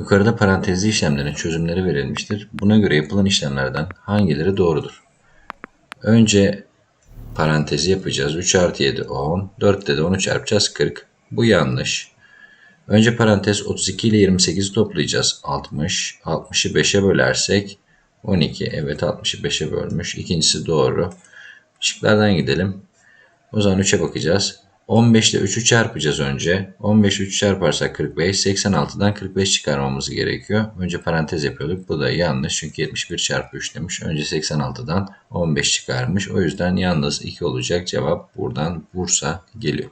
Yukarıda parantezli işlemlerin çözümleri verilmiştir. Buna göre yapılan işlemlerden hangileri doğrudur? Önce parantezi yapacağız. 3 artı 7 10. 4'te de 10'u çarpacağız 40. Bu yanlış. Önce parantez 32 ile 28'i toplayacağız. 60. 60'ı 5'e bölersek 12. Evet 60'ı 5'e bölmüş. İkincisi doğru. Şıklardan gidelim. O zaman 3'e bakacağız. 15 ile 3'ü çarpacağız önce. 15 3 çarparsak 45. 86'dan 45 çıkarmamız gerekiyor. Önce parantez yapıyorduk. Bu da yanlış. Çünkü 71 çarpı 3 demiş. Önce 86'dan 15 çıkarmış. O yüzden yalnız 2 olacak. Cevap buradan Bursa geliyor.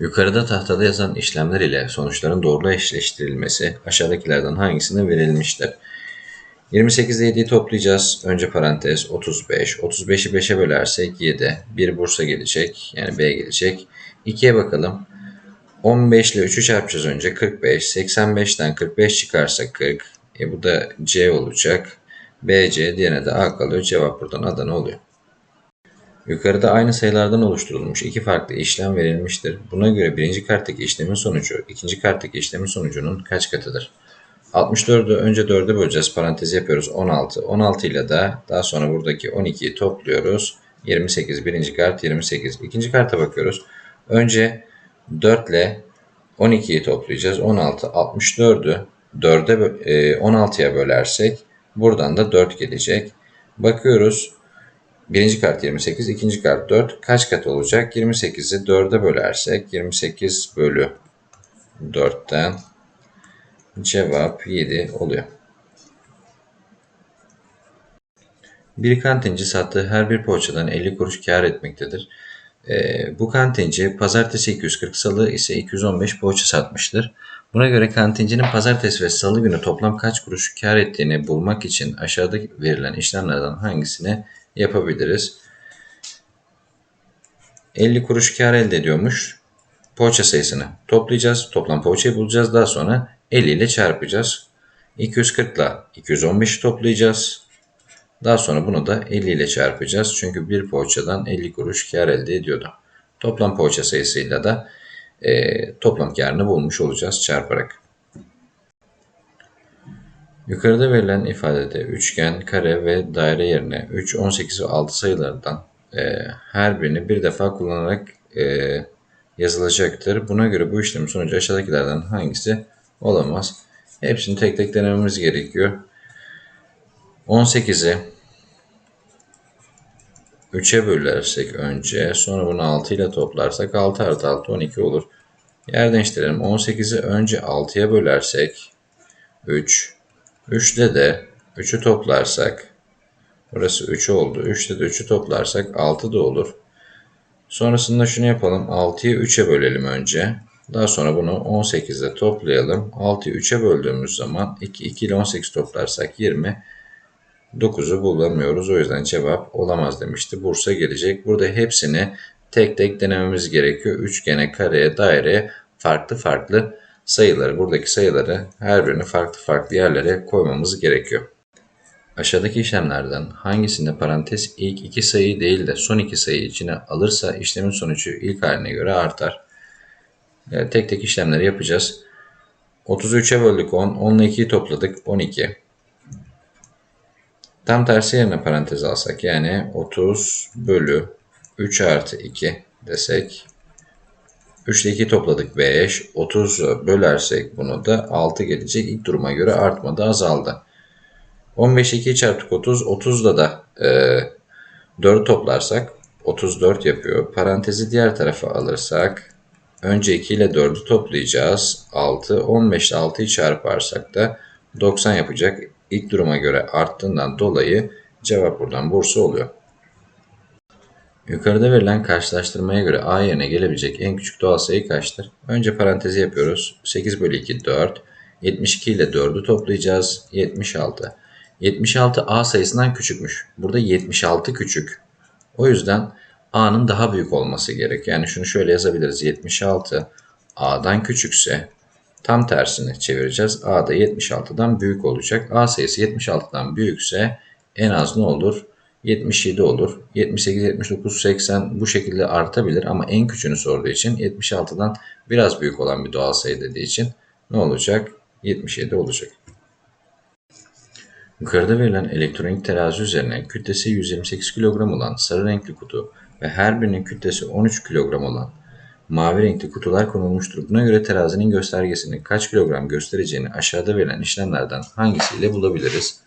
Yukarıda tahtada yazan işlemler ile sonuçların doğru eşleştirilmesi aşağıdakilerden hangisine verilmiştir? 28 ile 7'yi toplayacağız. Önce parantez 35. 35'i 5'e bölersek 7. 1 Bursa gelecek. Yani B gelecek. 2'ye bakalım. 15 ile 3'ü çarpacağız önce. 45. 85'ten 45 çıkarsa 40. E bu da C olacak. B, C diğerine de A kalıyor. Cevap buradan Adana oluyor. Yukarıda aynı sayılardan oluşturulmuş iki farklı işlem verilmiştir. Buna göre birinci karttaki işlemin sonucu ikinci karttaki işlemin sonucunun kaç katıdır? 64'ü önce 4'e böleceğiz. Parantezi yapıyoruz. 16. 16 ile de daha sonra buradaki 12'yi topluyoruz. 28. Birinci kart 28. İkinci karta bakıyoruz. Önce 4 ile 12'yi toplayacağız. 16. 64'ü 4'e 16'ya bölersek buradan da 4 gelecek. Bakıyoruz. Birinci kart 28, ikinci kart 4. Kaç kat olacak? 28'i 4'e bölersek 28 bölü 4'ten Cevap 7 oluyor. Bir kantinci sattığı her bir poğaçadan 50 kuruş kar etmektedir. Ee, bu kantinci pazartesi 240, salı ise 215 poğaça satmıştır. Buna göre kantincinin pazartesi ve salı günü toplam kaç kuruş kar ettiğini bulmak için aşağıda verilen işlemlerden hangisini yapabiliriz? 50 kuruş kar elde ediyormuş. Poğaça sayısını toplayacağız. Toplam poğaçayı bulacağız. Daha sonra 50 ile çarpacağız. 240 ile 215'i toplayacağız. Daha sonra bunu da 50 ile çarpacağız. Çünkü bir poğaçadan 50 kuruş kar elde ediyordu. Toplam poğaça sayısıyla da e, toplam karını bulmuş olacağız çarparak. Yukarıda verilen ifadede üçgen, kare ve daire yerine 3, 18 ve 6 sayılardan e, her birini bir defa kullanarak e, yazılacaktır. Buna göre bu işlemin sonucu aşağıdakilerden hangisi olamaz? Hepsini tek tek denememiz gerekiyor. 18'i 3'e bölersek önce sonra bunu 6 ile toplarsak 6 artı 6 12 olur. Yer değiştirelim. 18'i önce 6'ya bölersek 3. 3'te de 3'ü toplarsak burası 3 oldu. 3'te de 3'ü toplarsak 6 da olur. Sonrasında şunu yapalım. 6'yı 3'e bölelim önce. Daha sonra bunu 18'de toplayalım. 6'yı 3'e böldüğümüz zaman 2, 2 ile 18 toplarsak 20. 9'u bulamıyoruz. O yüzden cevap olamaz demişti. Bursa gelecek. Burada hepsini tek tek denememiz gerekiyor. Üçgene, kareye, daireye farklı farklı sayıları, buradaki sayıları her birini farklı farklı yerlere koymamız gerekiyor. Aşağıdaki işlemlerden hangisinde parantez ilk iki sayıyı değil de son iki sayıyı içine alırsa işlemin sonucu ilk haline göre artar. Yani tek tek işlemleri yapacağız. 33'e böldük 10. 10 ile 2'yi topladık. 12. Tam tersi yerine parantez alsak yani 30 bölü 3 artı 2 desek 3 ile 2 topladık 5. 30 bölersek bunu da 6 gelecek. İlk duruma göre artmadı azaldı. 15 2 çarptık 30. 30'da da e, 4 toplarsak 34 yapıyor. Parantezi diğer tarafa alırsak önce 2 ile 4'ü toplayacağız. 6. 15 ile 6'yı çarparsak da 90 yapacak. İlk duruma göre arttığından dolayı cevap buradan Bursa oluyor. Yukarıda verilen karşılaştırmaya göre A yerine gelebilecek en küçük doğal sayı kaçtır? Önce parantezi yapıyoruz. 8 bölü 2 4. 72 ile 4'ü toplayacağız. 76. 76 A sayısından küçükmüş. Burada 76 küçük. O yüzden A'nın daha büyük olması gerek. Yani şunu şöyle yazabiliriz. 76 A'dan küçükse tam tersini çevireceğiz. A da 76'dan büyük olacak. A sayısı 76'dan büyükse en az ne olur? 77 olur. 78, 79, 80 bu şekilde artabilir ama en küçüğünü sorduğu için 76'dan biraz büyük olan bir doğal sayı dediği için ne olacak? 77 olacak. Yukarıda verilen elektronik terazi üzerine kütlesi 128 kilogram olan sarı renkli kutu ve her birinin kütlesi 13 kilogram olan mavi renkli kutular konulmuştur. Buna göre terazinin göstergesini kaç kilogram göstereceğini aşağıda verilen işlemlerden hangisiyle bulabiliriz?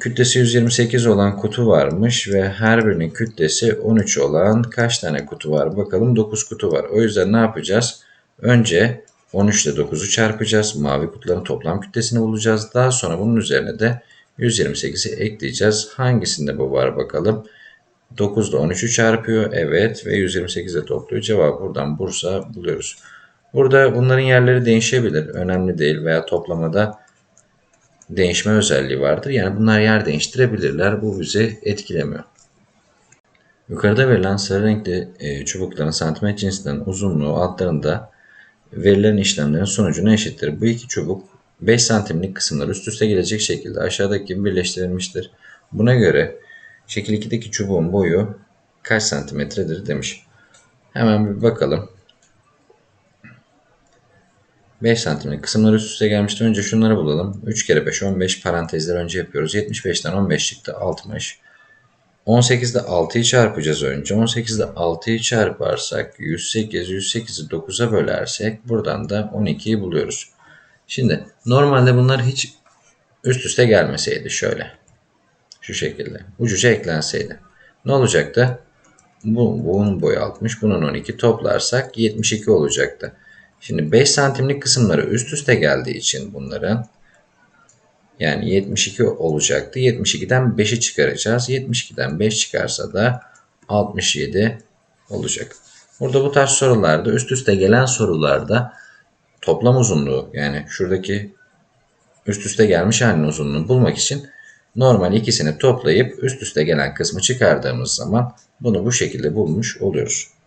Kütlesi 128 olan kutu varmış ve her birinin kütlesi 13 olan kaç tane kutu var? Bakalım 9 kutu var. O yüzden ne yapacağız? Önce 13 ile 9'u çarpacağız. Mavi kutuların toplam kütlesini bulacağız. Daha sonra bunun üzerine de 128'i ekleyeceğiz. Hangisinde bu var bakalım. 9 ile 13'ü çarpıyor. Evet ve 128'e topluyor. Cevabı buradan Bursa buluyoruz. Burada bunların yerleri değişebilir. Önemli değil veya toplamada değişme özelliği vardır. Yani bunlar yer değiştirebilirler. Bu bizi etkilemiyor. Yukarıda verilen sarı renkli e, çubukların santimetre cinsinden uzunluğu altlarında verilen işlemlerin sonucuna eşittir. Bu iki çubuk 5 santimlik kısımlar üst üste gelecek şekilde aşağıdaki gibi birleştirilmiştir. Buna göre şekil 2'deki çubuğun boyu kaç santimetredir demiş. Hemen bir bakalım. 5 santimlik kısımlar üst üste gelmişti. Önce şunları bulalım. 3 kere 5 15 parantezler önce yapıyoruz. 75'ten 15 çıktı 60. 18'de 6'yı çarpacağız önce. 18'de 6'yı çarparsak 108, 108'i 9'a bölersek buradan da 12'yi buluyoruz. Şimdi normalde bunlar hiç üst üste gelmeseydi şöyle. Şu şekilde. Ucuca eklenseydi. Ne olacaktı? Bu, bunun boyu 60, bunun 12 toplarsak 72 olacaktı. Şimdi 5 santimlik kısımları üst üste geldiği için bunların yani 72 olacaktı. 72'den 5'i çıkaracağız. 72'den 5 çıkarsa da 67 olacak. Burada bu tarz sorularda üst üste gelen sorularda toplam uzunluğu yani şuradaki üst üste gelmiş halinin uzunluğunu bulmak için normal ikisini toplayıp üst üste gelen kısmı çıkardığımız zaman bunu bu şekilde bulmuş oluyoruz.